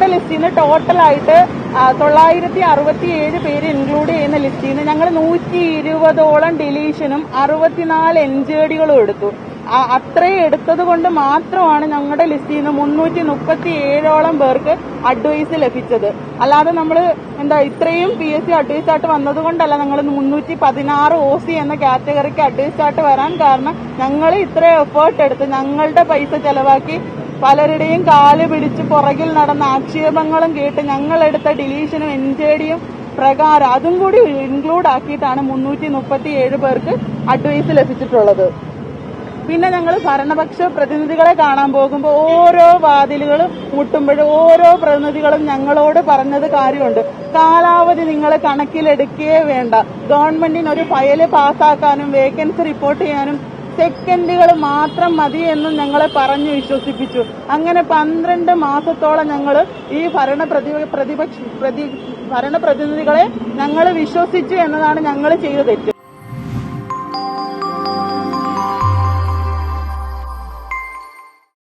ഞങ്ങളുടെ ലിസ്റ്റിൽ നിന്ന് ടോട്ടലായിട്ട് തൊള്ളായിരത്തി അറുപത്തി ഏഴ് പേര് ഇൻക്ലൂഡ് ചെയ്യുന്ന ലിസ്റ്റിൽ നിന്ന് ഞങ്ങൾ നൂറ്റി ഇരുപതോളം ഡിലീഷനും അറുപത്തിനാല് എൻജേഡികളും എടുത്തു. അത്രയും എടുത്തത് കൊണ്ട് മാത്രമാണ് ഞങ്ങളുടെ ലിസ്റ്റിൽ നിന്ന് മുന്നൂറ്റി മുപ്പത്തി ഏഴോളം പേർക്ക് അഡ്വൈസ് ലഭിച്ചത്. അല്ലാതെ നമ്മൾ എന്താ ഇത്രയും പി എസ് സി അഡ്വൈസ് ആയിട്ട് വന്നത് കൊണ്ടല്ല ഞങ്ങൾ മുന്നൂറ്റി പതിനാറ് ഒ സി എന്ന കാറ്റഗറിക്ക് അഡ്വൈസ് ആയിട്ട് വരാൻ കാരണം ഞങ്ങൾ ഇത്രയും എഫേർട്ട് എടുത്ത് ഞങ്ങളുടെ പൈസ ചെലവാക്കി പലരുടെയും കാൽ പിടിച്ച് പുറകിൽ നടന്ന ആക്ഷേപങ്ങളും കേട്ട് ഞങ്ങളെടുത്ത ഡിലീഷനും എൻ ജെ ഡിയും പ്രകാരം അതും കൂടി ഇൻക്ലൂഡ് ആക്കിയിട്ടാണ് മുന്നൂറ്റി മുപ്പത്തി ഏഴ് പേർക്ക് അഡ്വൈസ് ലഭിച്ചിട്ടുള്ളത്. പിന്നെ ഞങ്ങൾ ഭരണപക്ഷ പ്രതിനിധികളെ കാണാൻ പോകുമ്പോൾ ഓരോ വാതിലുകളും മുട്ടുമ്പോഴും ഓരോ പ്രതിനിധികളും ഞങ്ങളോട് പറഞ്ഞത് കാര്യമുണ്ട്. കാലാവധി നിങ്ങൾ കണക്കിലെടുക്കേ വേണ്ട. ഗവൺമെന്റിന് ഒരു ഫയൽ പാസ്സാക്കാനും വേക്കൻസി റിപ്പോർട്ട് ചെയ്യാനും സെക്കൻഡുകൾ മാത്രം മതി എന്ന് ഞങ്ങളെ പറഞ്ഞു വിശ്വസിപ്പിച്ചു. അങ്ങനെ പന്ത്രണ്ട് മാസത്തോളം ഞങ്ങൾ ഈ ഭരണ പ്രതി പ്രതിപക്ഷ പ്രതി ഭരണപ്രതിനിധികളെ ഞങ്ങൾ വിശ്വസിച്ചു എന്നതാണ് ഞങ്ങൾ ചെയ്ത തെറ്റ്.